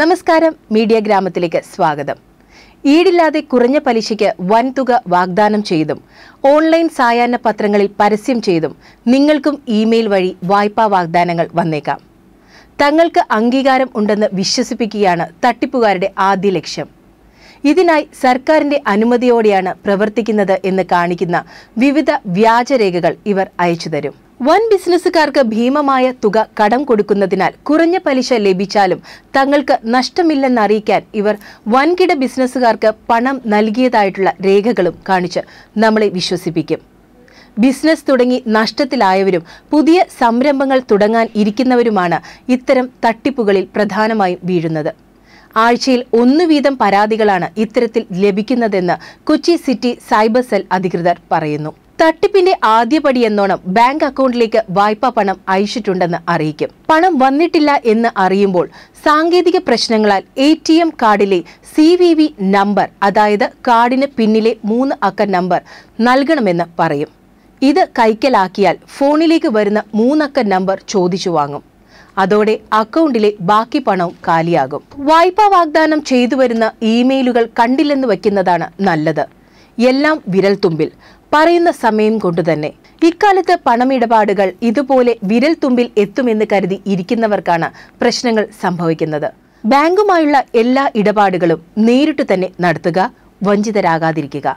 നമസ്കാരം മീഡിയ ഗ്രാമത്തിലേക്ക് സ്വാഗതം. ഈടില്ലാതെ കുറഞ്ഞ പലിശയ്ക്ക് വൻതുക വാഗ്ദാനം ചെയ്തും ഓൺലൈൻ സായാഹ്ന പത്രങ്ങളിൽ പരസ്യം ചെയ്തും നിങ്ങൾക്കും ഇമെയിൽ വഴി വായ്പാ വാഗ്ദാനങ്ങൾ വന്നേക്കാം. തങ്ങൾക്ക് അംഗീകാരം ഉണ്ടെന്ന് വിശ്വസിപ്പിക്കുകയാണ് തട്ടിപ്പുകാരുടെ ആദ്യ ലക്ഷ്യം. ഇതിനായി സർക്കാരിന്റെ അനുമതിയോടെയാണ് പ്രവർത്തിക്കുന്നത് എന്ന് കാണിക്കുന്ന വിവിധ വ്യാജരേഖകൾ ഇവർ അയച്ചു തരും. വൻ ബിസിനസ്സുകാർക്ക് ഭീമമായ തുക കടം കൊടുക്കുന്നതിനാൽ കുറഞ്ഞ പലിശ ലഭിച്ചാലും തങ്ങൾക്ക് നഷ്ടമില്ലെന്നറിയിക്കാൻ ഇവർ വൻകിട ബിസിനസ്സുകാർക്ക് പണം നൽകിയതായിട്ടുള്ള രേഖകളും കാണിച്ച് നമ്മളെ വിശ്വസിപ്പിക്കും. ബിസിനസ് തുടങ്ങി നഷ്ടത്തിലായവരും പുതിയ സംരംഭങ്ങൾ തുടങ്ങാൻ ഇരിക്കുന്നവരുമാണ് ഇത്തരം തട്ടിപ്പുകളിൽ പ്രധാനമായും വീഴുന്നത്. ആഴ്ചയിൽ ഒന്നു വീതം പരാതികളാണ് ഇത്തരത്തിൽ ലഭിക്കുന്നതെന്ന് കൊച്ചി സിറ്റി സൈബർ സെൽ അധികൃതർ പറയുന്നു. തട്ടിപ്പിന്റെ ആദ്യപടി എന്നോണം ബാങ്ക് അക്കൗണ്ടിലേക്ക് വായ്പാ പണം അയച്ചിട്ടുണ്ടെന്ന് അറിയിക്കും. പണം വന്നിട്ടില്ല എന്ന് അറിയുമ്പോൾ സാങ്കേതിക പ്രശ്നങ്ങളാൽ എ ടി എം കാർഡിലെ സി വി വി നമ്പർ അതായത് കാർഡിന് പിന്നിലെ മൂന്ന് അക്ക നമ്പർ നൽകണമെന്ന് പറയും. ഇത് കൈക്കലാക്കിയാൽ ഫോണിലേക്ക് വരുന്ന മൂന്നക്ക നമ്പർ ചോദിച്ചു വാങ്ങും. അതോടെ അക്കൗണ്ടിലെ ബാക്കി പണവും കാലിയാകും. വായ്പാ വാഗ്ദാനം ചെയ്തു വരുന്ന ഇമെയിലുകൾ കണ്ടില്ലെന്ന് വയ്ക്കുന്നതാണ് നല്ലത്. എല്ലാം വിരൽത്തുമ്പിൽ പറയുന്ന സമയം കൊണ്ടുതന്നെ ഇക്കാലത്ത് പണമിടപാടുകൾ ഇതുപോലെ വിരൽത്തുമ്പിൽ എത്തുമെന്ന് കരുതി ഇരിക്കുന്നവർക്കാണ് പ്രശ്നങ്ങൾ സംഭവിക്കുന്നത്. ബാങ്കുമായുള്ള എല്ലാ ഇടപാടുകളും നേരിട്ട് തന്നെ നടത്തുക വഞ്ചിതരാകാതിരിക്കുക.